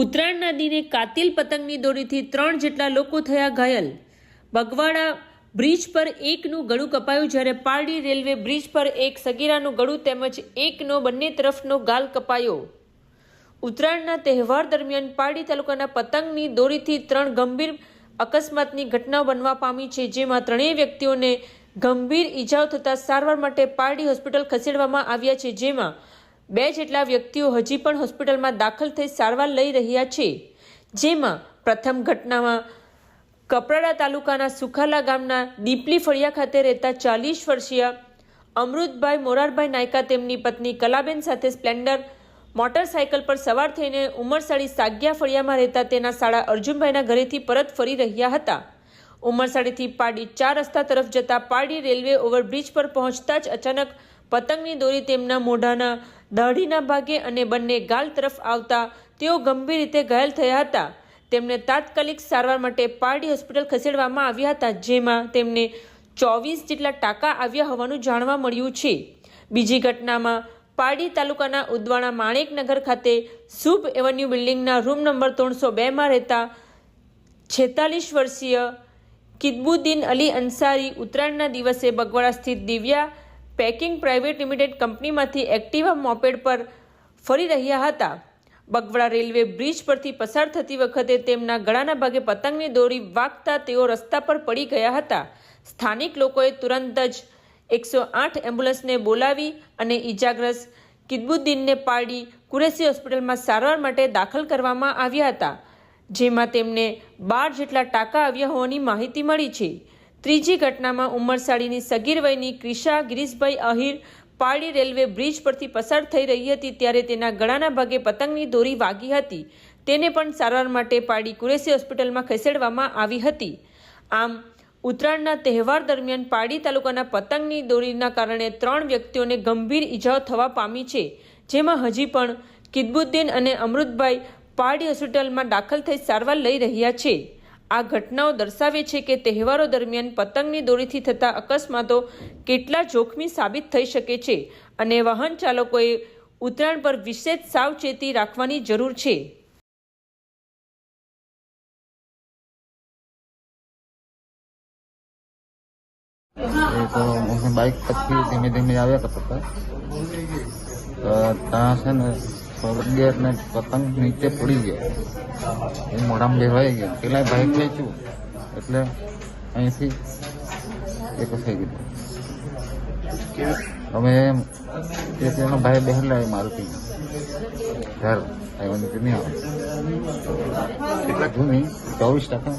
ઉત્તરાયણના દિને કાતિલ પતંગની દોરીથી ત્રણ જેટલા લોકો થયા ઘાયલ. બગવાડા બ્રિજ પર એકનું ગળું કપાયું જ્યારે પારડી રેલવે બ્રિજ પર એક સગીરાનું ગળું તેમજ એકનો બંને તરફનો ગાલ કપાયો. ઉત્તરાયણના તહેવાર દરમિયાન પારડી તાલુકાના પતંગની દોરીથી ત્રણ ગંભીર અકસ્માતની ઘટનાઓ બનવા પામી છે, જેમાં ત્રણેય વ્યક્તિઓને ગંભીર ઈજાઓ થતાં સારવાર માટે પારડી હોસ્પિટલ ખસેડવામાં આવ્યા છે, જેમાં બે જેટલા વ્યક્તિઓ હજી પણ હોસ્પિટલમાં દાખલ થઈ સારવાર લઈ રહ્યા છે, જેમાં પ્રથમ ઘટનામાં કપરાડા તાલુકાના સુખાલા ગામના દીપલી ફળિયા ખાતે રહેતા ચાલીસ વર્ષીય અમૃતભાઈ મોરારભાઈ નાયકા તેમની પત્ની કલાબેન સાથે સ્પ્લેન્ડર મોટરસાયકલ પર સવાર થઈને ઉમરસાડી સાગ્યા ફળિયામાં રહેતા તેના શાળા અર્જુનભાઈના ઘરેથી પરત ફરી રહ્યા હતા. ઉમરસાડીથી પારડી ચાર રસ્તા તરફ જતા પારડી રેલવે ઓવરબ્રિજ પર પહોંચતા જ અચાનક પતંગની દોરી તેમના મોઢાના દાઢીના ભાગે અને બંને ગાલ તરફ આવતા તેઓ ગંભીર રીતે ઘાયલ થયા હતા. તેમને તાત્કાલિક સારવાર માટે પારડી હોસ્પિટલ ખસેડવામાં આવ્યા હતા, જેમાં તેમને ચોવીસ જેટલા ટાંકા આવ્યા હોવાનું જાણવા મળ્યું છે. બીજી ઘટનામાં પારડી તાલુકાના ઉદવાણા માણેકનગર ખાતે શુભ એવન્યુ બિલ્ડિંગના રૂમ નંબર ત્રણસો બેમાં રહેતા છેતાલીસ વર્ષીય કિદબુદ્દીન અલી અંસારી ઉત્તરાયણના દિવસે બગવાડા સ્થિત દિવ્યા પેકિંગ પ્રાઇવેટ લિમિટેડ કંપનીમાંથી એક્ટિવા મોપેડ પર ફરી રહ્યા હતા. બગવડા રેલવે બ્રિજ પરથી પસાર થતી વખતે તેમના ગળાના ભાગે પતંગની દોરી વાગતા તેઓ રસ્તા પર પડી ગયા હતા. સ્થાનિક લોકોએ તુરંત જ એકસો આઠ એમ્બ્યુલન્સને બોલાવી અને ઈજાગ્રસ્ત કિદબુદ્દીનને પાડી કુરેશી હોસ્પિટલમાં સારવાર માટે દાખલ કરવામાં આવ્યા હતા, જેમાં તેમને બાર જેટલા ટાંકા આવ્યા હોવાની માહિતી મળી છે. ત્રીજી ઘટનામાં ઉમરસાડીની સગીર વયની ક્રિશા ગિરીશભાઈ અહીર પાડી રેલવે બ્રિજ પરથી પસાર થઈ રહી હતી ત્યારે તેના ગળાના ભાગે પતંગની દોરી વાગી હતી. તેને પણ સારવાર માટે પાડી કુરેશી હોસ્પિટલમાં ખસેડવામાં આવી હતી. આમ, ઉત્તરાયણના તહેવાર દરમિયાન પાડી તાલુકાના પતંગની દોરીના કારણે ત્રણ વ્યક્તિઓને ગંભીર ઈજાઓ થવા પામી છે. જેમાં હજી પણ કિદબુદ્દીન અને અમૃતભાઈ પારડી હોસ્પિટલમાં દાખલ થઈ સારવાર લઈ રહ્યા છે. આ ઘટનાઓ દર્શાવે છે કે તહેવારો દરમિયાન પતંગની દોરીથી થતા અકસ્માતો કેટલા જોખમી સાબિત થઈ શકે છે અને વાહન ચાલકોએ ઉત્તરાયણ પર વિશેષ સાવચેતી રાખવાની જરૂર છે. બાઇક પછી ધીમે ધીમે આવ્યા કરતો ત્યાં છે ને સ્વર્ગીય ને પતંગ નીચે પડી ગયો. એ મોઢામાં લેવાઈ ગયો. પેલા બાઇક છું, એટલે અહીંથી એક થઈ ગયું. અમે તે તેનો ભાઈ બહેન લાવી મારુતિ ઘર આવ્યો નથી, નહીં આવે. કેટલા જૂની ચોવીસ ટકા